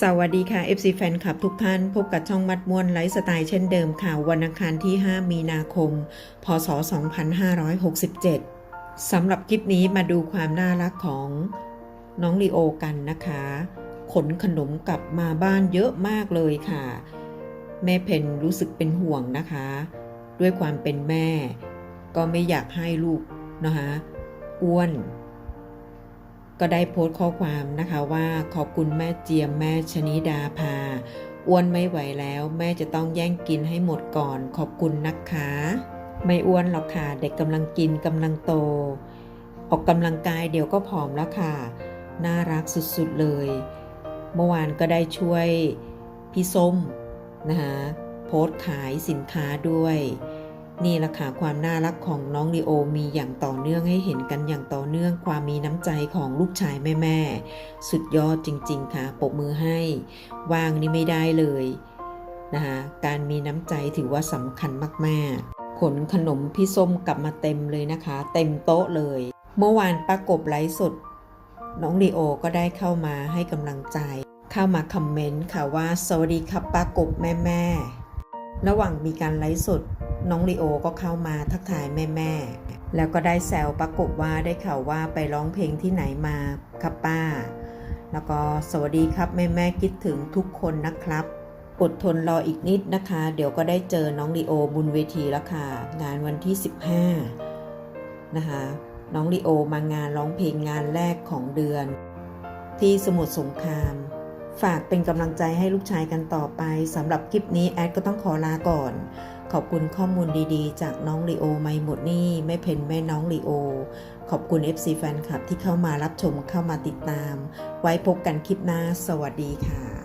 สวัสดีค่ะ FC แฟนคลับทุกท่าน พบกับช่องมัดม่วนไลฟ์สไตล์เช่นเดิมค่ะ วันอังคารที่ 5 มีนาคม พศ 2567 สำหรับคลิปนี้มาดูความน่ารักของน้องลีโอกันนะคะ ขนขนมกลับมาบ้านเยอะมากเลยค่ะ แม่เพนรู้สึกเป็นห่วงนะคะ ด้วยความเป็นแม่ ก็ไม่อยากให้ลูกนะคะอ้วน ก็ได้โพสต์ข้อความนะคะว่าขอบคุณแม่เจียมแม่ชนิดาพาอ้วนไม่ไหวแล้วแม่จะต้องแย่งกินให้หมดก่อนขอบคุณนะคะไม่อ้วนหรอกค่ะเด็กกำลังกินกำลังโต ออกกำลังกายเดี๋ยวก็ผอมแล้วค่ะ น่ารักสุดๆเลย เมื่อวานก็ได้ช่วยพี่ส้มนะคะโพสต์ขายสินค้าด้วย นี่แหละค่ะความน่ารักของน้องลีโอมีอย่างต่อเนื่องให้เห็นกันอย่างต่อเนื่องความมีน้ำใจของลูกชายแม่ๆสุดยอดจริง ๆ ค่ะปบมือให้ว่างนี่ไม่ได้เลยนะคะการมีน้ำใจถือว่าสำคัญมากๆ ขนขนมพี่ส้มกลับมาเต็มเลยนะคะ เต็มโต๊ะเลย เมื่อวานป้ากบไลฟ์สด น้องลีโอก็ได้เข้ามาให้กำลังใจ เข้ามาคอมเมนต์ค่ะว่า สวัสดีครับป้ากบแม่ๆระหว่างมีการไลฟ์สด น้องลีโอก็เข้ามาทักทายแม่ๆแล้วก็ได้แซวประกบว่าได้ข่าวว่าไปร้องเพลงที่ไหนมาครับป้า แล้วก็สวัสดีครับแม่ๆคิดถึงทุกคนนะครับ อดทนรออีกนิดนะคะ เดี๋ยวก็ได้เจอน้องลีโอบนเวทีแล้วค่ะงานวันที่ 15 นะคะ น้องลีโอมางานร้องเพลงงานแรกของเดือน ที่สมุทรสงคราม ฝากเป็นกำลังใจให้ลูกชายกันต่อไปสำหรับคลิปนี้แอดก็ต้องขอลาก่อน อบคุณข้อมูลดีๆ จากน้องลีโอไม่หมดนี่ไม่เพนแม่น้องลีโอ ขอบคุณ FC แฟนคลับที่เข้ามารับชมเข้ามาติดตาม ไว้พบกันคลิปหน้า สวัสดีค่ะ